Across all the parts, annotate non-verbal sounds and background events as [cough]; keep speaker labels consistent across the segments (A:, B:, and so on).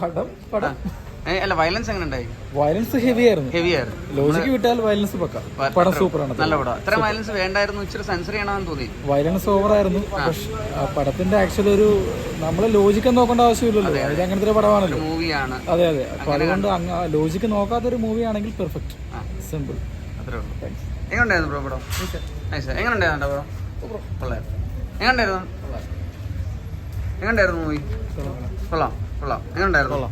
A: പടം. പടം
B: അല്ല വയലൻസ് എങ്ങനെ ഉണ്ടായി?
A: വയലൻസ് ഹെവി ആയിരുന്നു.
B: ഹെവി ആയിരുന്നു.
A: ലോജിക്ക് വിട്ടാൽ വയലൻസ് പക്ക പടം
B: സൂപ്പർ
A: സൂപ്പറാണ്
B: നല്ല പടം. അത്ര വയലൻസ് വേണ്ടായിരുന്നു ഇച്ചിരി സെൻസർ ചെയ്യണമെന്ന് തോന്നി.
A: വയലൻസ് ഓവർ ആയിരുന്നു. പടത്തിന്റെ ആക്ച്വലി ഒരു നമ്മൾ ലോജിക്ക് നോക്കേണ്ട ആവശ്യമില്ലല്ലോ. അത് അങ്ങനത്തെ ഒരു പടമാണല്ലോ
B: മൂവിയാണ്
A: അതെ അതെ. അപ്പൊ അതുകൊണ്ട് ലോജിക്ക് നോക്കാത്തൊരു മൂവി ആണെങ്കിൽ പെർഫെക്റ്റ് സിമ്പിൾ
B: അത്രേ ഉള്ളൂ. എങ്ങനെ ഉണ്ടായിരുന്നു ബ്രോ പടം? എങ്ങനെ ഉണ്ടായിരുന്നു ബ്രോ? എങ്ങനെ ഉണ്ടായിരുന്നു എങ്ങനെ ഉണ്ടായിരുന്നു മൂവി കൊള്ളാം. കൊള്ളാം. എങ്ങനെയുണ്ടായിരുന്നു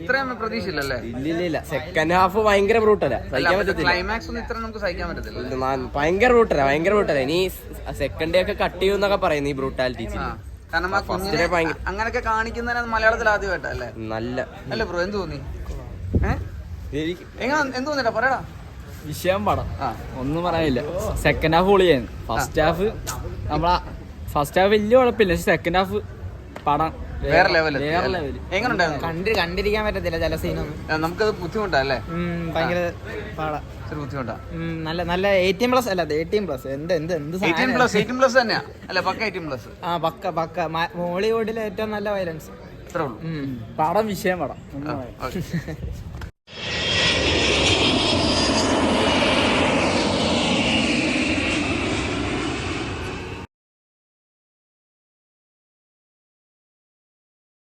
B: ഇത്രയും പ്രതീക്ഷയില്ലല്ലേ?
C: സെക്കൻഡ് ഹാഫ് ഭയങ്കര ബ്രൂട്ടല സഹിക്കാൻ പറ്റത്തില്ല. ഭയങ്കര ബ്രൂട്ടല ഭയങ്കര ബ്രൂട്ടല ഇനി സെക്കൻഡ് ഡേ ഒക്കെ കട്ട് ചെയ്യുന്നൊക്കെ പറയുന്നു ഈ ബ്രൂട്ടാലിറ്റി
B: ആ കാരണം ആ കുഞ്ഞിനെ അങ്ങനെയൊക്കെ കാണിക്കുന്നതിന് മലയാളത്തിൽ ആദ്യമായിട്ടല്ലേ?
C: നല്ല.
B: അല്ല ബ്രോ എന്ത് തോന്നി? എങ്ങനെ എന്ത് തോന്നിട്ടാ? പറയടാ.
D: വിഷയം പടം. ഒന്നും പറയാനില്ല. സെക്കൻഡ് ഹാഫ് പൊളിയായിരുന്നു. ഫസ്റ്റ് ഹാഫ് നമ്മളാ ഫസ്റ്റ് ഹാഫ് വലിയ കുഴപ്പമില്ല. പക്ഷെ സെക്കൻഡ് ഹാഫ് പടം.
B: വേറെ ലെവൽ
D: വേറെ ലെവൽ
B: എങ്ങനെ ഉണ്ടായിരുന്നു
E: കണ്ട് കണ്ടിരിക്കാൻ പറ്റത്തില്ല ചില സീനൊന്നും
B: നമുക്ക് നമുക്കത് ബുദ്ധിമുട്ടല്ലേ?
E: ഭയങ്കര പാടാ.
B: ബുദ്ധിമുട്ടാ.
E: നല്ല നല്ല എയ്റ്റീൻ പ്ലസ് അല്ല എയ്റ്റീൻ പ്ലസ് എന്ത് എന്ത് എന്ത്
B: എയ്റ്റീൻ
E: സാധനം
B: പ്ലസ് എയ്റ്റീൻ പ്ലസ് തന്നെയാ. അല്ല പക്ക എയ്റ്റീൻ പ്ലസ്
E: ആ പക്ക പക്ക. ബോളിവുഡിലെ ഏറ്റവും നല്ല വയലൻസ്
D: പടം വിഷയം പടം. [laughs]